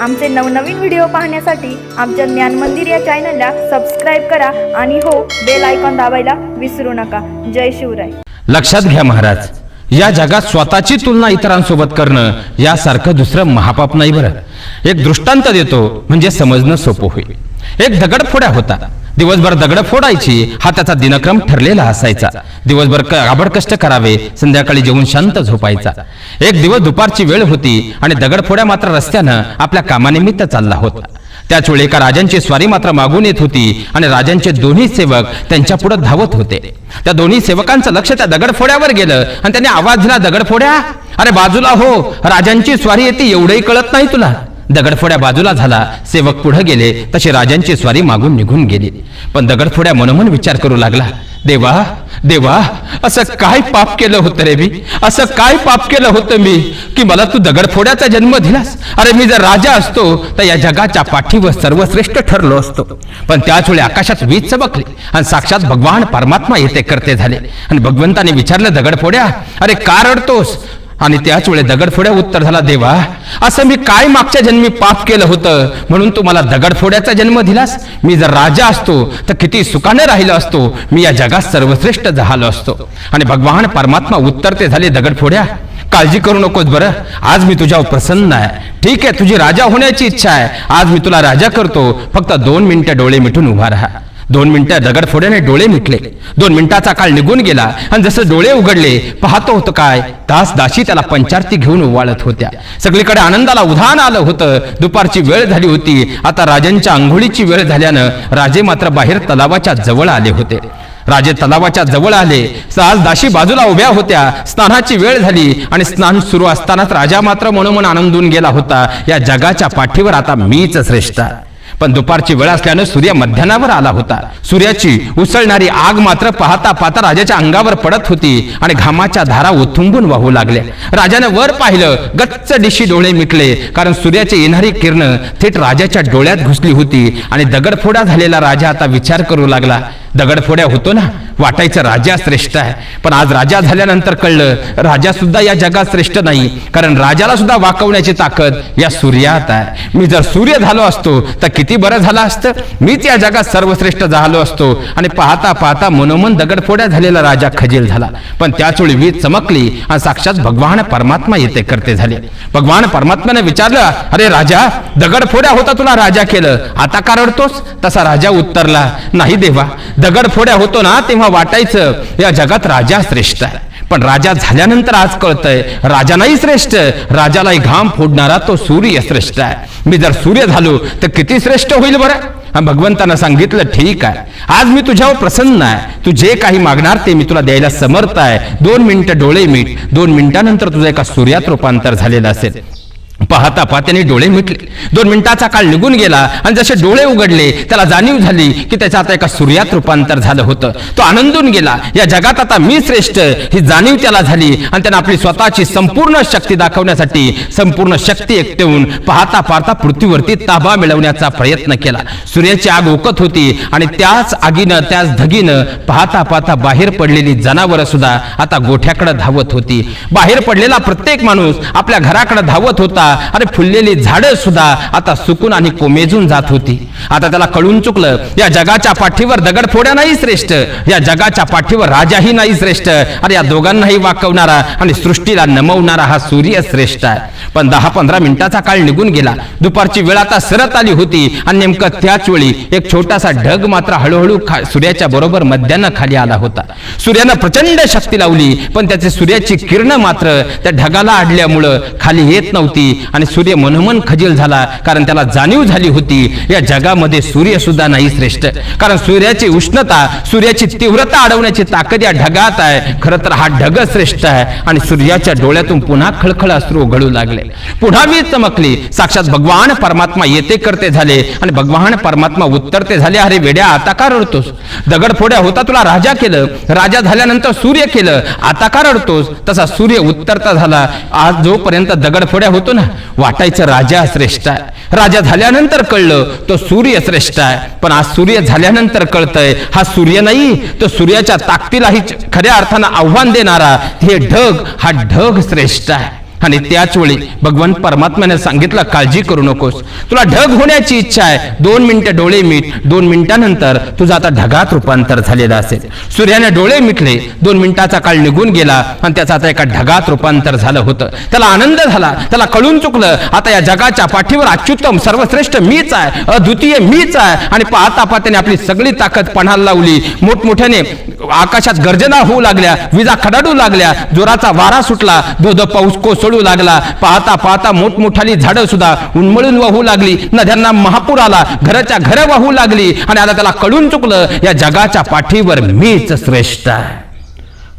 आमचे नवनवीन व्हिडिओ पाहण्यासाठी आमच्या ज्ञान मंदिर या चॅनलला सबस्क्राईब करा आणि हो बेल आयकॉन दाबायला विसरू नका. जय शिवराय. लक्षात घ्या महाराज या जगात स्वतःची तुलना इतरांसोबत करणं यासारखं दुसरं महापाप नाही बरं. एक दृष्टांत देतो म्हणजे समजणं सोपं होईल. एक दगडफोड्या होता दिवसभर दगड फोडायची. हा त्याचा दिनक्रम ठरलेला असायचा. दिवसभर काबड कष्ट करावे संध्याकाळी जेवून शांत झोपायचा. एक दिवस दुपारची वेळ होती आणि दगडफोड्या मात्र रस्त्यानं आपल्या कामानिमित्त चालला होता. त्याच वेळी एका राजांची स्वारी मात्र मागून येत होती आणि राजांचे दोन्ही सेवक त्यांच्या पुढे धावत होते. त्या दोन्ही सेवकांचं लक्ष त्या दगडफोड्यावर गेलं आणि त्यांनी आवाज दिला दगडफोड्या अरे बाजूला हो राजांची स्वारी येते एवढंही कळत नाही तुला. दगडफोड्या बाजूला झाला. सेवक पुढे गेले. तशी राजांची स्वारी मागून निघून गेली. पण दगडफोड्या मनोमन विचार करू लागला. देवा देवा असं काय पाप केलं होतं रे मी? असं काय पाप केलं होतं मी? की मला तू दगडफोड्याचा जन्म दिलास? अरे मी जर राजा असतो तर या जगाच्या पाठीवर सर्वश्रेष्ठ ठरलो असतो. पण त्याच वेळी आकाशात वीज चमकली आणि साक्षात भगवान परमात्मा येते करते झाले. आणि भगवंताने विचारलं दगडफोड्या अरे का रडतोस? आणि त्याच वेळे दगडफोड्या उत्तर झाला देवा असं मी काय मागच्या जन्मी पाप केलं होतं? म्हणून तू मला दगडफोड्याचा जन्म दिलास? मी जर राजा असतो तर किती सुखाने राहिलो असतो. मी या जगात सर्वश्रेष्ठ झालो असतो. आणि भगवान परमात्मा उत्तर ते झाले दगडफोड्या काळजी करू नकोस बरं. आज मी तुझ्यावर प्रसन्न आहे. ठीक आहे तुझी राजा होण्याची इच्छा आहे. आज मी तुला राजा करतो. फक्त दोन मिनिटं डोळे मिटून उभा राहा. दोन मिनिटं दगडफोड्याने डोळे मिटले. दोन मिनिटाचा काळ निघून गेला आणि जसं डोळे उघडले पाहतो होतं काय? तास दाशी त्याला पंचारती घेऊन उवाळत होत्या. सगळीकडे आनंदाला उधाण आलं होतं. दुपारची वेळ झाली होती. आता राजांच्या आंघोळीची वेळ झाल्यानं राजे मात्र बाहेर तलावाच्या जवळ आले होते. राजे तलावाच्या जवळ आले. सहज दाशी बाजूला उभ्या होत्या. स्नानाची वेळ झाली आणि स्नान सुरू असतानाच राजा मात्र मनोमन आनंदून गेला होता. या जगाच्या पाठीवर आता मीच श्रेष्ठ पण दुपारची वेळ असल्यानं सूर्य मध्यानावर आला होता. सूर्याची उसळणारी आग मात्र पाहता पाहता राजाच्या अंगावर पडत होती आणि घामाच्या धारा उथुंबून वाहू लागल्या. राजानं वर पाहिलं गच्च डिशी डोळे मिटले कारण सूर्याची येणारी किरण थेट राजाच्या डोळ्यात घुसली होती आणि दगडफोडा झालेला राजा आता विचार करू लागला. दगडफोड्या होतो ना? वाटायचं राजा श्रेष्ठ आहे. पण आज राजा झाल्यानंतर कळलं राजा सुद्धा या जगात श्रेष्ठ नाही कारण राजाला सुद्धा वाकवण्याची ताकद या सूर्यात आहे. मी जर सूर्य झालो असतो तर किती बरं झालं असतं? मीच या जगात सर्वश्रेष्ठ झालो असतो. आणि पाहता पाहता मनोमन दगडफोड्या झालेला राजा खजील झाला. पण त्याच वेळी वीज चमकली आणि साक्षात भगवान परमात्मा येते करते झाले. भगवान परमात्म्याने विचारलं अरे राजा दगडफोड्या होता तुला राजा केलं. आता का रडतोस? तसा राजा उत्तरला नाही देवा दगडफोड्या होतो ना तेव्हा वाटायचं या जगात राजा श्रेष्ठ आहे. पण राजा झाल्यानंतर आज कळतंय राजानाही श्रेष्ठ राजालाही घाम फोडणारा तो सूर्य श्रेष्ठ आहे. मी जर सूर्य झालो तर किती श्रेष्ठ होईल बरं? भगवंतानं सांगितलं ठीक आहे. आज मी तुझ्यावर प्रसन्न आहे. तू जे काही मागणार ते मी तुला द्यायला समर्थ आहे. दोन मिनिटं डोळे मीठ दोन मिनिटानंतर तुझं एका सूर्यात रूपांतर झालेलं असेल. पाहता पाहत्याने डोळे मिटले. दोन मिनिटाचा काळ निघून गेला आणि जसे डोळे उघडले त्याला जाणीव झाली की त्याच्या आता एका सूर्यात रूपांतर झालं होतं. तो आनंदून गेला या जगात आता मी श्रेष्ठ. ही जाणीव त्याला झाली आणि त्यानं आपली स्वतःची संपूर्ण शक्ती दाखवण्यासाठी संपूर्ण शक्ती एकटेवून पाहता पाहता पृथ्वीवरती ताबा मिळवण्याचा प्रयत्न केला. सूर्याची आग ओकत होती आणि त्याच आगीनं त्याच धगीनं पाहता पाहता बाहेर पडलेली जनावरं सुद्धा आता गोठ्याकडे धावत होती. बाहेर पडलेला प्रत्येक माणूस आपल्या घराकडे धावत होता अरे फुललेली झाडं सुद्धा आता सुकून आणि कोमेजून जात होती. आता त्याला कळून चुकलं या जगाच्या पाठीवर दगडफोड्या नाही श्रेष्ठ या जगाच्या पाठीवर राजाही नाही श्रेष्ठ. अरे या दोघांनाही वाकवणारा आणि सृष्टीला नमवणारा हा सूर्य श्रेष्ठ आहे. पण दहा पंधरा मिनिटाचा काळ निघून गेला. दुपारची वेळ आता सरत आली होती आणि नेमकं त्याच वेळी एक छोटासा ढग मात्र हळूहळू सूर्याच्या बरोबर मध्यानं खाली आला होता. सूर्यानं प्रचंड शक्ती लावली पण त्याचे सूर्याची किरण मात्र त्या ढगाला आडल्यामुळं खाली येत नव्हती आणि सूर्य मनोमन खजील झाला कारण त्याला जाणीव झाली होती या जगामध्ये सूर्य सुद्धा नाही श्रेष्ठ. कारण सूर्याची उष्णता सूर्याची तीव्रता अडवण्याची ताकद या ढगात आहे. खरं तर हा ढग श्रेष्ठ आहे आणि सूर्याच्या डोळ्यातून पुन्हा खळखळ अश्रू उघडू लागले. पुन्हा मी चमकली. साक्षात भगवान परमात्मा येते करते झाले आणि भगवान परमात्मा उत्तरते झाले. अरे वेड्या आता का रडतोस? दगडफोड्या होता तुला राजा केलं. राजा झाल्यानंतर सूर्य केलं. आता का रडतोस? तसा सूर्य उत्तरता झाला. आज जोपर्यंत दगडफोड्या होतो ना वाटायचं राजा श्रेष्ठ आहे. राजा झाल्यानंतर कळलं तो सूर्य श्रेष्ठ आहे. पण आज सूर्य झाल्यानंतर कळतंय हा सूर्य नाही तो सूर्याच्या ताकदीलाही खऱ्या अर्थानं आव्हान देणारा हे ढग हा ढग श्रेष्ठ आहे. आणि त्याच वेळी भगवान परमात्म्याने सांगितलं काळजी करू नकोस. तुला ढग होण्याची इच्छा आहे. दोन मिनिटं डोळे मीट. दोन मिनिटानंतर तुझं आता ढगात रूपांतर झालेलं असेल. सूर्याने डोळे मिटले. दोन मिनिटाचा काळ निघून गेला आणि त्याचं आता एका ढगात रूपांतर झालं होतं. त्याला आनंद झाला. त्याला कळून चुकलं आता या जगाच्या पाठीवर अत्युत्तम सर्वश्रेष्ठ मीच आहे. अद्वितीय मीच आहे. आणि पाहता पाहताने आपली सगळी ताकद पणाला लावली. मोठमोठ्याने आकाशात गर्जना होऊ लागल्या. विजा खडाडू लागल्या. जोराचा वारा सुटला. धो पाऊस कोसळू लागला. पाहता पाहता मोठमोठाली झाडं सुद्धा उन्मळून वाहू लागली. नद्यांना महापूर आला. घराच्या घर वाहू लागली. आणि आता त्याला कळून चुकलं या जगाच्या पाठीवर मीच श्रेष्ठ आहे.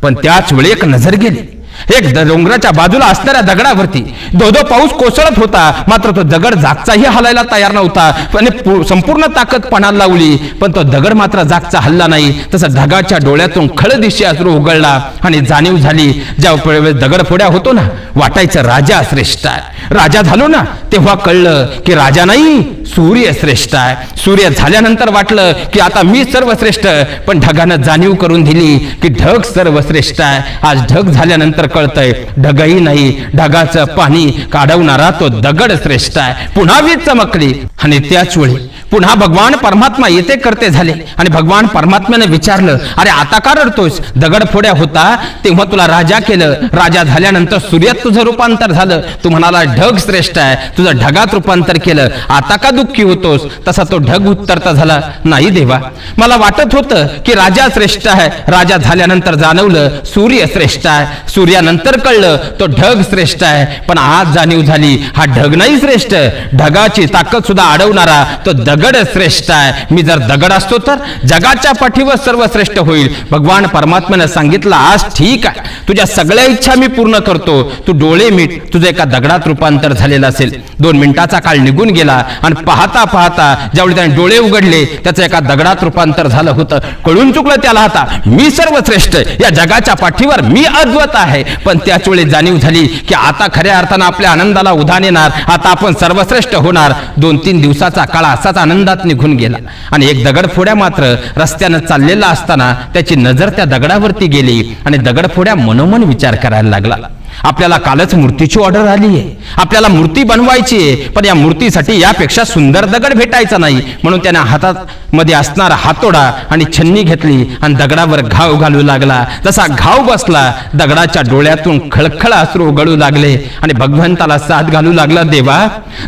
पण त्याच वेळी एक नजर गेली. एक डोंगराच्या बाजूला असणाऱ्या दगडावरती धोधो पाऊस कोसळत होता. मात्र तो दगड जागचाही हलायला तयार नव्हता. पण संपूर्ण ताकद पणाला लावली. पण तो दगड मात्र जागचा हल्ला नाही. तसा ढगाच्या डोळ्यातून खळ दिशी असू उघडला आणि जाणीव झाली ज्या वेळेस दगड फोड्या होतो ना वाटायचं राजा श्रेष्ठ आहे. राजा झालो ना तेव्हा कळलं की राजा नाही सूर्य श्रेष्ठ आहे. सूर्य झाल्यानंतर वाटलं की आता मी सर्वश्रेष्ठ पण ढगानं जाणीव करून दिली की ढग सर्वश्रेष्ठ आहे. आज ढग झाल्यानंतर कळतंय ढगही नाही ढगाचं पाणी काढवणारा तो दगड श्रेष्ठ आहे. पुन्हा वीज चमकली. आणि त्याच वेळी पुन्हा भगवान परमात्मा येते करते झाले. आणि भगवान परमात्म्याने विचारलं अरे आता का रडतोस दगड फोड्या होता तेव्हा तुला राजा केलं. राजा झाल्यानंतर सूर्यात तुझं रूपांतर झालं. तू म्हणाला ढग श्रेष्ठ आहे. तुझं ढगात रूपांतर केलं. आता का दुःखी होतोस? तसा तो ढग उत्तरता झाला नाही देवा. मला वाटत होतं की राजा श्रेष्ठ आहे. राजा झाल्यानंतर जाणवलं सूर्य श्रेष्ठ आहे. सूर्यानंतर कळलं तो ढग श्रेष्ठ आहे. पण आज जाणीव झाली हा ढग नाही श्रेष्ठ. ढगाची ताकद सुद्धा अडवणारा तो दगड श्रेष्ठ आहे. मी जर दगड असतो तर जगाच्या पाठीवर सर्वश्रेष्ठ होईल. भगवान परमात्म्याने सांगितलं आज ठीक आहे. तुझ्या सगळ्या इच्छा मी पूर्ण करतो. तू डोळे मीट तुझं एका दगडात रूपांतर झालेलं असेल. दोन मिनिटाचा काळ निघून गेला आणि पाहता पाहता ज्यावेळी त्याने डोळे उघडले त्याचं एका दगडात रूपांतर झालं होतं. कळून चुकलं त्याला आता. मी सर्वश्रेष्ठ. या जगाच्या पाठीवर मी अद्वत आहे. पण त्याच वेळी जाणीव झाली की आता खऱ्या अर्थानं आपल्या आनंदाला उधाण येणार. आता आपण सर्वश्रेष्ठ होणार. दोन तीन दिवसाचा काळ असाच आनंदात निघून गेला. आणि एक दगडफोड्या मात्र रस्त्यानं चाललेला असताना त्याची नजर त्या दगडावरती गेली. आणि दगडफोड्या मनोमन विचार करायला लागला. आपल्याला कालच मूर्तीची ऑर्डर आली आहे आपल्याला मूर्ती बनवायची आहे पण या मूर्तीसाठी यापेक्षा सुंदर दगड भेटायचा नाही. म्हणून त्याने हातात मध्ये असणारा हातोडा आणि छन्नी घेतली आणि दगडावर घाव घालू लागला. तसा घाव बसला दगडाच्या डोळ्यातून खळखळ अश्रू उघडू लागले आणि भगवंताला साथ घालू लागला देवा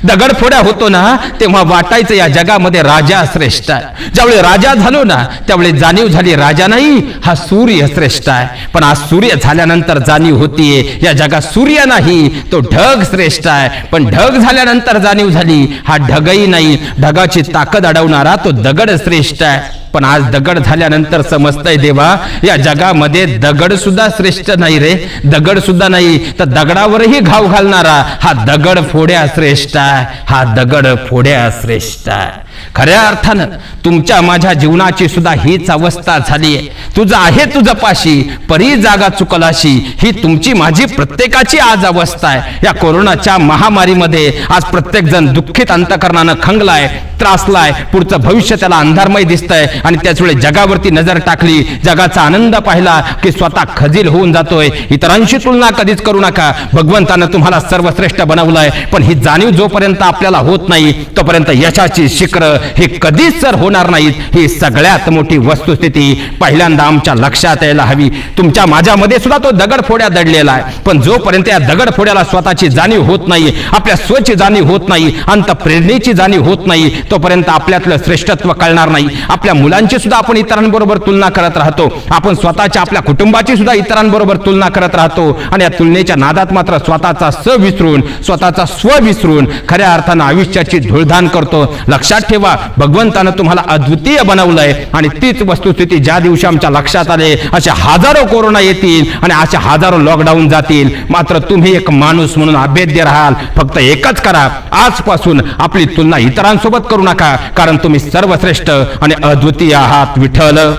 दगड फोड्या होतो ना तेव्हा वाटायचं या जगामध्ये राजा श्रेष्ठ आहे. ज्यावेळी राजा झालो ना त्यावेळी जाणीव झाली राजा नाही हा सूर्य श्रेष्ठ आहे. पण आज सूर्य झाल्यानंतर जाणीव होतीये या जगात सूर्य नाही तो ढग श्रेष्ठ आहे. पण ढग झाल्यानंतर जाणीव झाली हा ढगही नाही. ढगाची ताकद अडवणारा तो दगड श्रेष्ठ आहे. पण आज दगड झाल्यानंतर समजतंय देवा या जगामध्ये दगड सुद्धा श्रेष्ठ नाही रे. दगड सुद्धा नाही तर दगडावरही घाव घालणारा हा दगड फोड्या श्रेष्ठ आहे. हा दगड फोड्या श्रेष्ठ आहे. खऱ्या अर्थानं तुमच्या माझ्या जीवनाची सुद्धा हीच अवस्था झाली आहे. तुझं आहे तुझं पाशी परी जागा चुकलाशी ही तुमची माझी प्रत्येकाची आज अवस्था आहे. या कोरोनाच्या महामारीमध्ये आज प्रत्येक जण दुःखित अंतकरणानं खंगलाय त्रासलाय पुढचं भविष्य त्याला अंधारमय दिसतंय आणि त्याचवेळी जगावरती नजर टाकली जगाचा आनंद पाहिला की स्वतः खजील होऊन जातोय. इतरांशी तुलना कधीच करू नका. भगवंतानं तुम्हाला सर्वश्रेष्ठ बनवलंय पण ही जाणीव जोपर्यंत आपल्याला होत नाही तोपर्यंत यशाची शिखर हे कधीच सर होणार नाही ही सगळ्यात मोठी वस्तुस्थिती पहिल्यांदा आमच्या लक्षात यायला हवी. तुमच्या माझ्यामध्ये सुद्धा तो दगडफोड्या दडलेला आहे. पण जोपर्यंत या दगडफोड्याला स्वतःची जाणीव होत नाही आपल्या स्वची जाणीव होत नाही अंतप्रेरणेची जाणीव होत नाही तोपर्यंत आपल्यातलं श्रेष्ठत्व कळणार नाही. आपल्या मुलांची सुद्धा आपण इतरांबरोबर तुलना करत राहतो. आपण स्वतःच्या आपल्या कुटुंबाची सुद्धा इतरांबरोबर तुलना करत राहतो. आणि या तुलनेच्या नादात मात्र स्वतःचा स विसरून स्वतःचा स्व विसरून खऱ्या अर्थानं आयुष्याची धुळधान करतो. लक्षात ठेवा भगवंतानं तुम्हाला अद्वितीय बनवलंय. आणि तीच वस्तुस्थिती ज्या दिवशी आमच्या लक्षात आले अशा हजारो कोरोना येतील आणि अशा हजारो लॉकडाऊन जातील. मात्र तुम्ही एक माणूस म्हणून अभेद्य राहाल. फक्त एकच करा. आजपासून आपली तुलना इतरांसोबत करू नका कारण तुम्ही सर्वश्रेष्ठ आणि अद्वितीय आहात विठ्ठल.